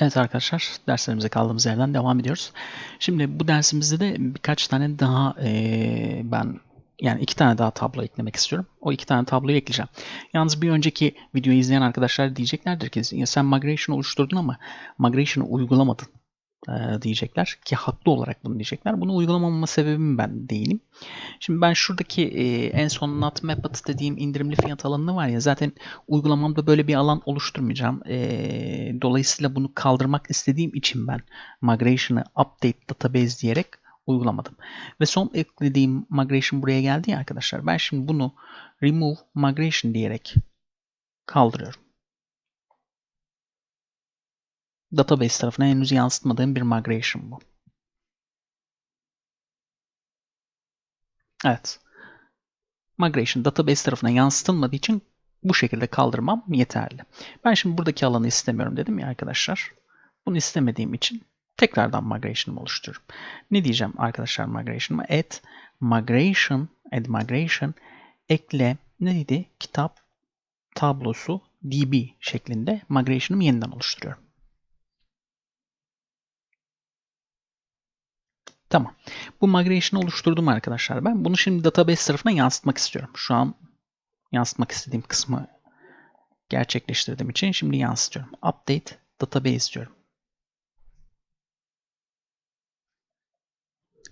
Evet arkadaşlar, derslerimize kaldığımız yerden devam ediyoruz. Şimdi bu dersimizde de birkaç tane daha eee, ben yani iki tane daha tablo eklemek istiyorum. O iki tane tabloyu ekleyeceğim. Yalnız bir önceki videoyu izleyen arkadaşlar diyeceklerdir ki ya sen migration oluşturdun ama migration'ı uygulamadın eee, diyecekler ki haklı olarak bunu diyecekler. Bunu uygulamamama sebebim ben değilim. Şimdi ben şuradaki e, en son not method dediğim indirimli fiyat alanını var ya zaten uygulamamda böyle bir alan oluşturmayacağım. E, dolayısıyla bunu kaldırmak istediğim için ben migration'ı update database diyerek uygulamadım. Ve son eklediğim migration buraya geldi ya arkadaşlar. Ben şimdi bunu remove migration diyerek kaldırıyorum. Database tarafına henüz yansıtmadığım bir migration bu. Evet. Migration database tarafına yansıtılmadığı için bu şekilde kaldırmam yeterli. Ben şimdi buradaki alanı istemiyorum dedim ya arkadaşlar. Bunu istemediğim için tekrardan migration'ımı oluşturuyorum. Ne diyeceğim arkadaşlar migration'ıma? Add migration, add migration, ekle ne dedi? Kitap tablosu db şeklinde migration'ımı yeniden oluşturuyorum. Tamam. Bu migration'ı oluşturdum arkadaşlar ben. Bunu şimdi database tarafına yansıtmak istiyorum. Şu an yansıtmak istediğim kısmı gerçekleştirdiğim için şimdi yansıtıyorum. Update database diyorum.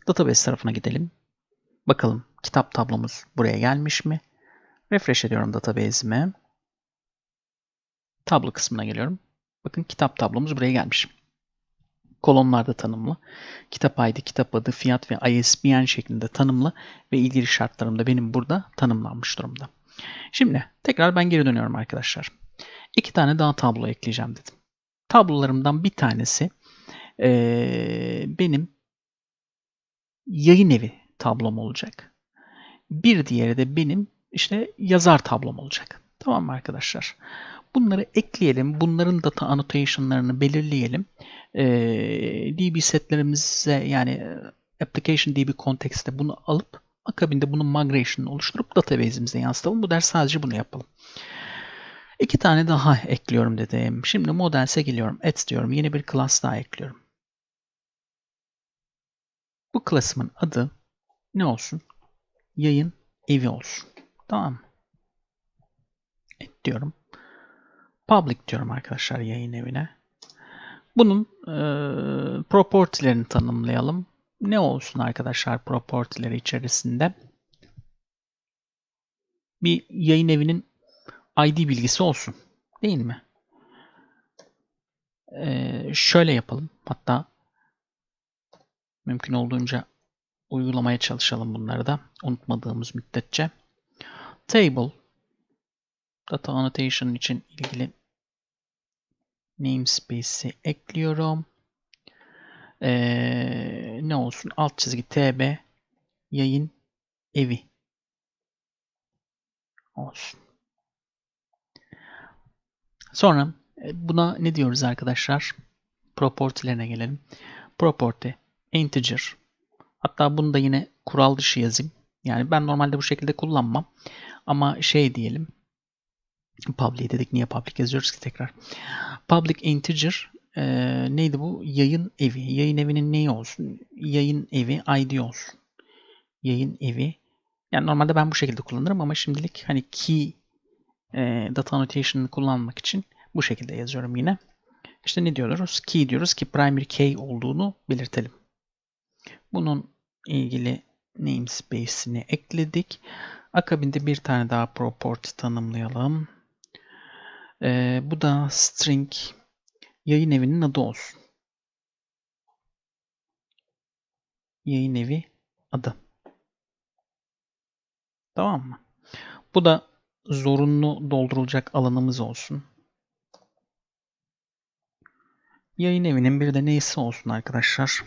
Database tarafına gidelim. Bakalım kitap tablomuz buraya gelmiş mi? Refresh ediyorum database'ime. Tablo kısmına geliyorum. Bakın kitap tablomuz buraya gelmiş. Kolonlarda tanımlı. Kitap ID, kitap adı, fiyat ve ISBN şeklinde tanımlı ve ilgili şartlarım da benim burada tanımlanmış durumda. Şimdi tekrar ben geri dönüyorum arkadaşlar. İki tane daha tablo ekleyeceğim dedim. Tablolarımdan bir tanesi ee, benim yayın evi tablom olacak. Bir diğeri de benim işte yazar tablom olacak. Tamam mı arkadaşlar? Bunları ekleyelim. Bunların data annotation'larını belirleyelim. Ee, DB setlerimize yani application DB kontekste bunu alıp akabinde bunun migration'ını oluşturup database'imize yansıtalım. Bu ders sadece bunu yapalım. İki tane daha ekliyorum dedim. Şimdi models'e geliyorum. Add diyorum. Yeni bir class daha ekliyorum. Bu class'ımın adı ne olsun? Yayın evi olsun. Tamam mı? Add diyorum. Public diyorum arkadaşlar yayın evine. Bunun e, property'lerini tanımlayalım. Ne olsun arkadaşlar property'leri içerisinde? Bir yayın evinin ID bilgisi olsun. Değil mi? E, şöyle yapalım. Hatta mümkün olduğunca uygulamaya çalışalım bunları da. Unutmadığımız müddetçe. Table Data annotation için ilgili namespace'i ekliyorum. Ee, ne olsun? Alt çizgi tb yayın evi olsun. Sonra e, buna ne diyoruz arkadaşlar? Property'lerine gelelim. Property integer. Hatta bunu da yine kural dışı yazayım. Yani ben normalde bu şekilde kullanmam. Ama şey diyelim. Public dedik. Niye public yazıyoruz ki tekrar? Public integer e, neydi bu? Yayın evi. Yayın evinin neyi olsun? Yayın evi ID olsun. Yayın evi. Yani normalde ben bu şekilde kullanırım ama şimdilik hani key e, data annotation'ını kullanmak için bu şekilde yazıyorum yine. İşte ne diyoruz? Key diyoruz ki primary key olduğunu belirtelim. Bunun ilgili namespace'ini ekledik. Akabinde bir tane daha property tanımlayalım. Ee, bu da string yayın evinin adı olsun. Yayın evi adı. Tamam mı? Bu da zorunlu doldurulacak alanımız olsun. Yayın evinin bir de neyse olsun arkadaşlar.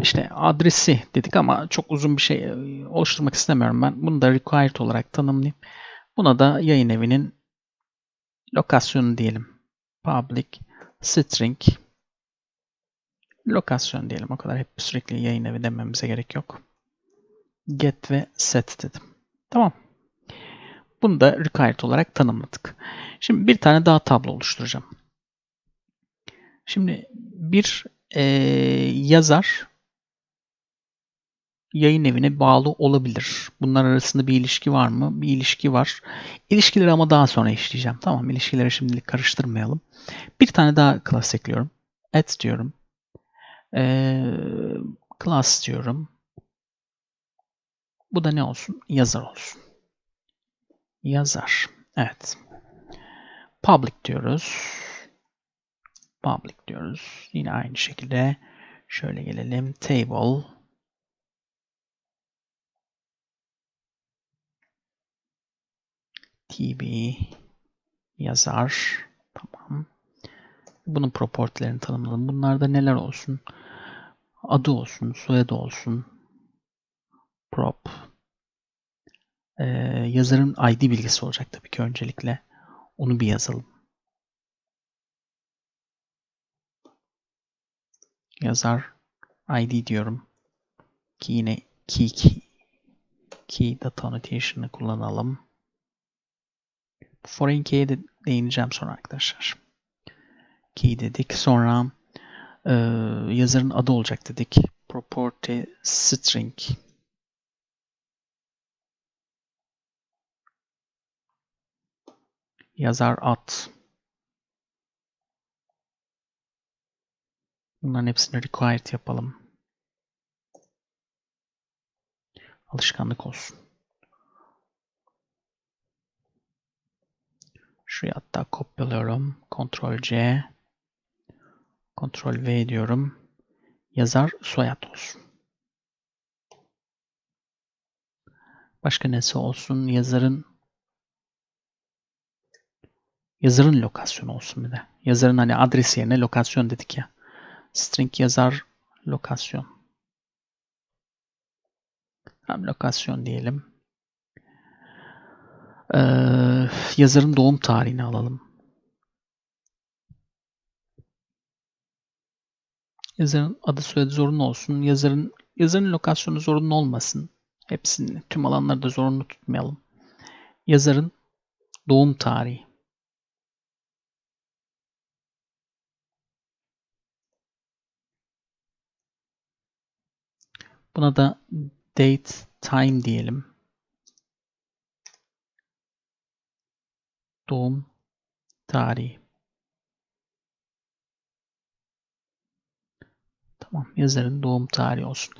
İşte adresi dedik ama çok uzun bir şey oluşturmak istemiyorum ben. Bunu da required olarak tanımlayayım. Buna da yayın evinin lokasyonu diyelim. Public string lokasyon diyelim. O kadar hep sürekli yayın evi dememize gerek yok. Get ve set dedim. Tamam. Bunu da required olarak tanımladık. Şimdi bir tane daha tablo oluşturacağım. Şimdi bir e, yazar yayın evine bağlı olabilir. Bunlar arasında bir ilişki var mı? Bir ilişki var. İlişkileri ama daha sonra işleyeceğim. Tamam ilişkileri şimdilik karıştırmayalım. Bir tane daha class ekliyorum. Add diyorum. Ee, class diyorum. Bu da ne olsun? Yazar olsun. Yazar. Evet. Public diyoruz. Public diyoruz. Yine aynı şekilde şöyle gelelim. Table. TV yazar. Tamam. Bunun propertilerini tanımlayalım. Bunlarda neler olsun? Adı olsun, soyadı olsun. Prop. Ee, yazarın ID bilgisi olacak tabii ki öncelikle. Onu bir yazalım. Yazar ID diyorum. Ki yine key key, key data annotation'ı kullanalım. Foreign key'e de değineceğim sonra arkadaşlar. Key dedik. Sonra e, yazarın adı olacak dedik. Property string. Yazar ad. Bunların hepsini required yapalım. Alışkanlık olsun. Şuraya hatta kopyalıyorum. Ctrl C. Ctrl V diyorum. Yazar soyad olsun. Başka nesi olsun? Yazarın yazarın lokasyonu olsun bir de. Yazarın hani adresi yerine lokasyon dedik ya. String yazar lokasyon. Hem lokasyon diyelim. Ee, yazarın doğum tarihini alalım. Yazarın adı soyadı zorunlu olsun. Yazarın yazarın lokasyonu zorunlu olmasın. Hepsini tüm alanları da zorunlu tutmayalım. Yazarın doğum tarihi. Buna da date time diyelim. Doğum tarihi. Tamam. Yazarın doğum tarihi olsun.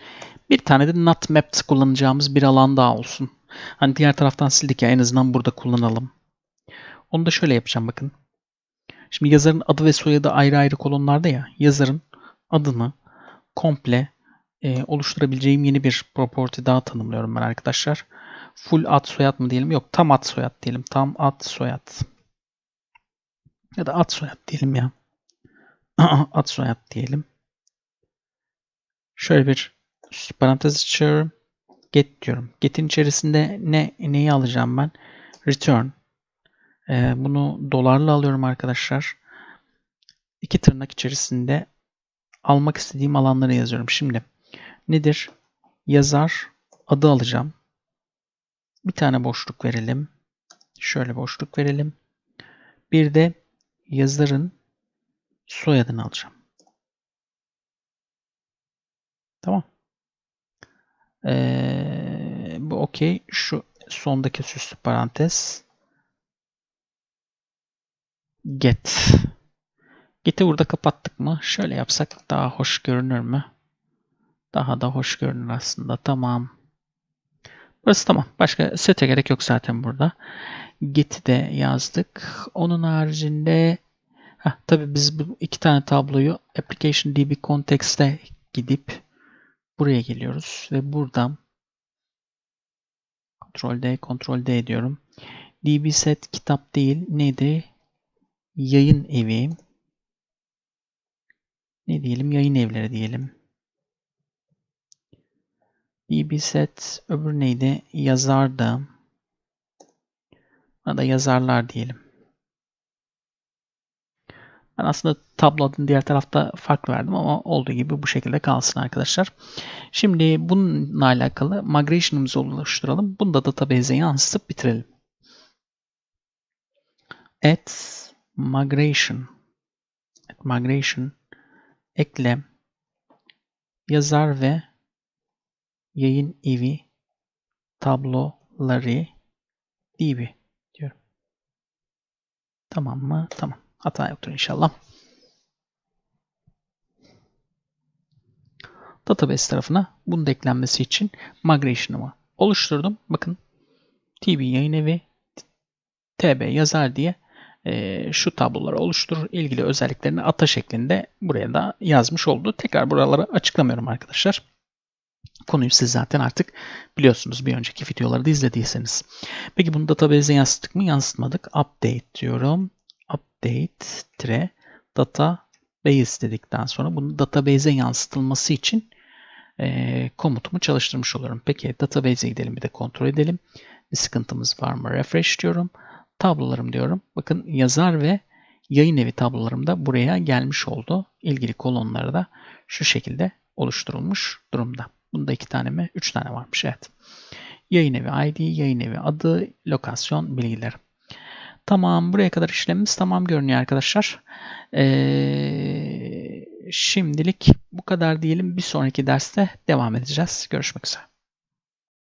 Bir tane de not mapped kullanacağımız bir alan daha olsun. Hani diğer taraftan sildik ya en azından burada kullanalım. Onu da şöyle yapacağım bakın. Şimdi yazarın adı ve soyadı ayrı ayrı kolonlarda ya. Yazarın adını komple e, oluşturabileceğim yeni bir property daha tanımlıyorum ben arkadaşlar. Full ad soyad mı diyelim? Yok tam ad soyad diyelim. Tam ad soyad. Ya da ad soyad diyelim ya. ad soyad diyelim. Şöyle bir parantez açıyorum. Get diyorum. Get'in içerisinde ne neyi alacağım ben? Return. Ee, bunu dolarla alıyorum arkadaşlar. İki tırnak içerisinde almak istediğim alanları yazıyorum. Şimdi nedir? Yazar adı alacağım. Bir tane boşluk verelim. Şöyle boşluk verelim. Bir de yazarın soyadını alacağım. Tamam. Ee, bu okey. Şu sondaki süslü parantez. Get. Get'i burada kapattık mı? Şöyle yapsak daha hoş görünür mü? Daha da hoş görünür aslında. Tamam. Burası tamam. Başka sete gerek yok zaten burada. Get'i de yazdık. Onun haricinde heh, tabii biz bu iki tane tabloyu Application DB Context'e gidip buraya geliyoruz ve buradan Ctrl D, Ctrl D diyorum. DB set kitap değil. Neydi? Yayın evi. Ne diyelim? Yayın evleri diyelim. DB set öbür neydi? Yazardı. Buna da yazarlar diyelim. Ben aslında tablo adını diğer tarafta farklı verdim ama olduğu gibi bu şekilde kalsın arkadaşlar. Şimdi bununla alakalı migration'ımızı oluşturalım. Bunu da database'e yansıtıp bitirelim. Add migration. migration ekle yazar ve yayın evi tabloları db diyorum. Tamam mı? Tamam. Hata yoktur inşallah. Database tarafına bunun eklenmesi için migration'ımı oluşturdum. Bakın TB yayın evi TB yazar diye e, şu tabloları oluşturur. ilgili özelliklerini ata şeklinde buraya da yazmış oldu. Tekrar buraları açıklamıyorum arkadaşlar. Konuyu siz zaten artık biliyorsunuz bir önceki videoları da izlediyseniz. Peki bunu database'e yansıttık mı? Yansıtmadık. Update diyorum. Update tire database dedikten sonra bunu database'e yansıtılması için e, komutumu çalıştırmış oluyorum. Peki database'e gidelim bir de kontrol edelim. Bir sıkıntımız var mı? Refresh diyorum. Tablolarım diyorum. Bakın yazar ve yayın evi tablolarım da buraya gelmiş oldu. İlgili kolonları da şu şekilde oluşturulmuş durumda. Bunda iki tane mi? Üç tane varmış evet. Yayın evi ID, yayın evi adı, lokasyon bilgileri. Tamam buraya kadar işlemimiz tamam görünüyor arkadaşlar. Ee, şimdilik bu kadar diyelim. Bir sonraki derste devam edeceğiz. Görüşmek üzere.